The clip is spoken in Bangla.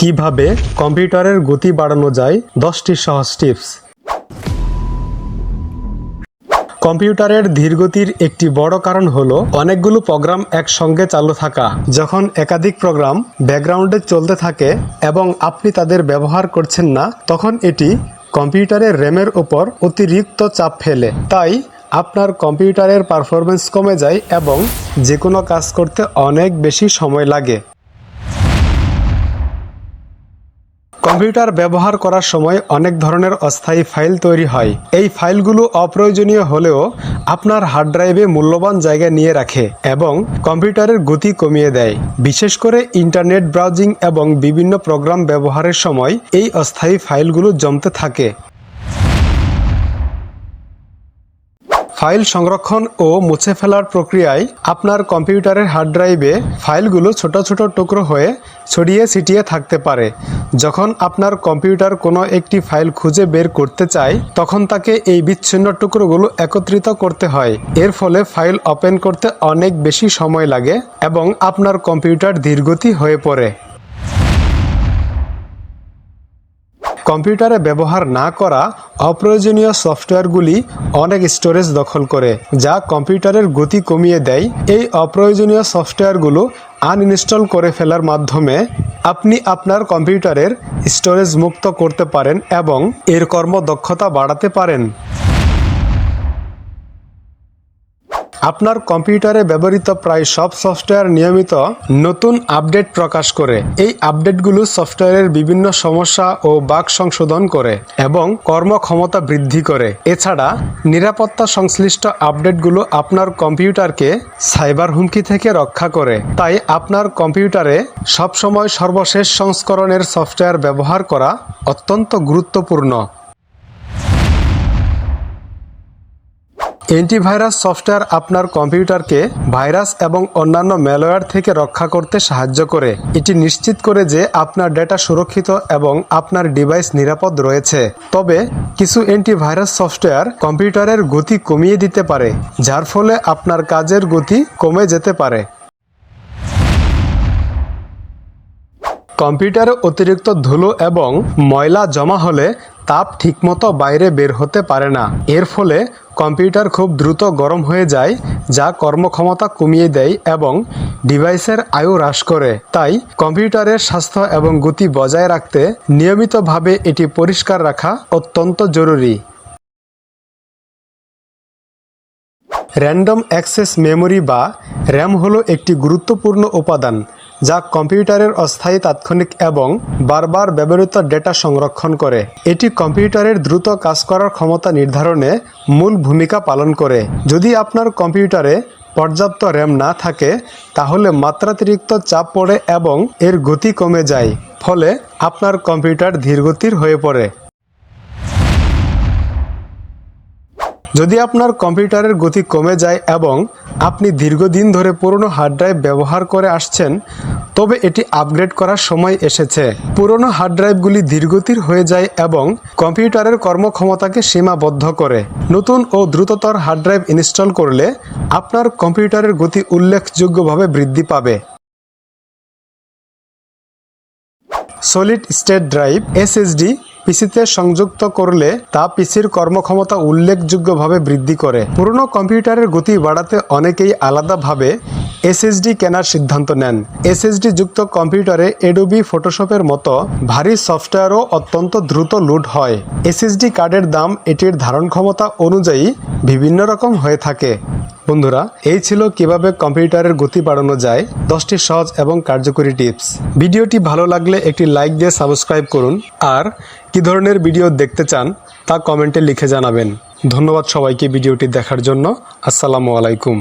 কীভাবে কম্পিউটারের গতি বাড়ানো যায়? দশটি সহজ টিপস। কম্পিউটারের ধীরগতির একটি বড় কারণ হলো অনেকগুলো প্রোগ্রাম একসঙ্গে চালু থাকা। যখন একাধিক প্রোগ্রাম ব্যাকগ্রাউন্ডে চলতে থাকে এবং আপনি তাদের ব্যবহার করছেন না, তখন এটি কম্পিউটারের র্যামের উপর অতিরিক্ত চাপ ফেলে। তাই আপনার কম্পিউটারের পারফরমেন্স কমে যায় এবং যে কোনো কাজ করতে অনেক বেশি সময় লাগে। কম্পিউটার ব্যবহার করার সময় অনেক ধরনের অস্থায়ী ফাইল তৈরি হয়। এই ফাইলগুলো অপ্রয়োজনীয় হলেও আপনার হার্ড ড্রাইভে মূল্যবান জায়গা নিয়ে রাখে এবং কম্পিউটারের গতি কমিয়ে দেয়। বিশেষ করে ইন্টারনেট ব্রাউজিং এবং বিভিন্ন প্রোগ্রাম ব্যবহারের সময় এই অস্থায়ী ফাইলগুলো জমতে থাকে। ফাইল সংরক্ষণ ও মুছে ফেলার প্রক্রিয়ায় আপনার কম্পিউটারের হার্ড ড্রাইভে ফাইলগুলো ছোট ছোট টুকরো হয়ে ছড়িয়ে ছিটিয়ে থাকতে পারে। যখন আপনার কম্পিউটার কোনো একটি ফাইল খুঁজে বের করতে চায়, তখন তাকে এই বিচ্ছিন্ন টুকরোগুলো একত্রিত করতে হয়। এর ফলে ফাইল ওপেন করতে অনেক বেশি সময় লাগে এবং আপনার কম্পিউটার ধীরগতি হয়ে পড়ে। কম্পিউটারে ব্যবহার না করা অপ্রয়োজনীয় সফটওয়্যারগুলি অনেক স্টোরেজ দখল করে, যা কম্পিউটারের গতি কমিয়ে দেয়। এই অপ্রয়োজনীয় সফটওয়্যারগুলো আনইনস্টল করে ফেলার মাধ্যমে আপনি আপনার কম্পিউটারের স্টোরেজ মুক্ত করতে পারেন এবং এর কর্মদক্ষতা বাড়াতে পারেন। আপনার কম্পিউটারে ব্যবহৃত প্রায় সব সফটওয়্যার নিয়মিত নতুন আপডেট প্রকাশ করে। এই আপডেটগুলো সফটওয়্যারের বিভিন্ন সমস্যা ও বাগ সংশোধন করে এবং কর্মক্ষমতা বৃদ্ধি করে। এছাড়া নিরাপত্তা সংশ্লিষ্ট আপডেটগুলো আপনার কম্পিউটারকে সাইবার হুমকি থেকে রক্ষা করে। তাই আপনার কম্পিউটারে সবসময় সর্বশেষ সংস্করণের সফটওয়্যার ব্যবহার করা অত্যন্ত গুরুত্বপূর্ণ। অ্যান্টিভাইরাস সফটওয়্যার আপনার কম্পিউটারকে ভাইরাস এবং অন্যান্য ম্যালওয়্যার থেকে রক্ষা করতে সাহায্য করে। এটি নিশ্চিত করে যে আপনার ডেটা সুরক্ষিত এবং আপনার ডিভাইস নিরাপদ রয়েছে। তবে কিছু অ্যান্টিভাইরাস সফটওয়্যার কম্পিউটারের গতি কমিয়ে দিতে পারে, যার ফলে আপনার কাজের গতি কমে যেতে পারে। কম্পিউটারে অতিরিক্ত ধুলো এবং ময়লা জমা হলে তাপ ঠিকমতো বাইরে বের হতে পারে না। এর ফলে কম্পিউটার খুব দ্রুত গরম হয়ে যায়, যা কর্মক্ষমতা কমিয়ে দেয় এবং ডিভাইসের আয়ু হ্রাস করে। তাই কম্পিউটারের স্বাস্থ্য এবং গতি বজায় রাখতে নিয়মিতভাবে এটি পরিষ্কার রাখা অত্যন্ত জরুরি। র্যান্ডম অ্যাক্সেস মেমোরি বা র্যাম হলো একটি গুরুত্বপূর্ণ উপাদান। যা কম্পিউটারের অস্থায়ী তাৎক্ষণিক এবং বারবার ব্যবহৃত ডেটা সংরক্ষণ করে। এটি কম্পিউটারের দ্রুত কাজ করার ক্ষমতা নির্ধারণে মূল ভূমিকা পালন করে। যদি আপনার কম্পিউটারে পর্যাপ্ত র্যাম না থাকে, তাহলে মাত্রাতিরিক্ত চাপ পড়ে এবং এর গতি কমে যায়, ফলে আপনার কম্পিউটার ধীরগতির হয়ে পড়ে। যদি আপনার কম্পিউটারের গতি কমে যায় এবং আপনি দীর্ঘদিন ধরে পুরনো হার্ড ড্রাইভ ব্যবহার করে আসছেন, তবে এটি আপগ্রেড করার সময় এসেছে। পুরনো হার্ড ড্রাইভগুলি ধীরগতির হয়ে যায় এবং কম্পিউটারের কর্মক্ষমতাকে সীমাবদ্ধ করে। নতুন ও দ্রুততর হার্ড ড্রাইভ ইনস্টল করলে আপনার কম্পিউটারের গতি উল্লেখযোগ্যভাবে বৃদ্ধি পাবে। সলিড স্টেট ড্রাইভ এসএসডি পিসিতে সংযুক্ত করলে তা পিসির কর্মক্ষমতা উল্লেখযোগ্যভাবে বৃদ্ধি করে। পুরনো কম্পিউটারের গতি বাড়াতে অনেকেই আলাদাভাবে এসএসডি কেনার সিদ্ধান্ত নেন। এসএসডি যুক্ত কম্পিউটারে এডোবি ফটোশপের মতো ভারী সফটওয়্যারও অত্যন্ত দ্রুত লুট হয়। এসএসডি কার্ডের দাম এটির ধারণ ক্ষমতা অনুযায়ী বিভিন্ন রকম হয়ে থাকে। বন্ধুরা, এই ছিল কীভাবে কম্পিউটারের গতি বাড়ানো যায়, দশটি সহজ এবং কার্যকরী টিপস। ভিডিওটি ভালো লাগলে একটি লাইক দিয়ে সাবস্ক্রাইব করুন, আর কি ধরনের ভিডিও দেখতে চান তা কমেন্টে লিখে জানাবেন। ধন্যবাদ সবাইকে ভিডিওটি দেখার জন্য। আসসালামু আলাইকুম।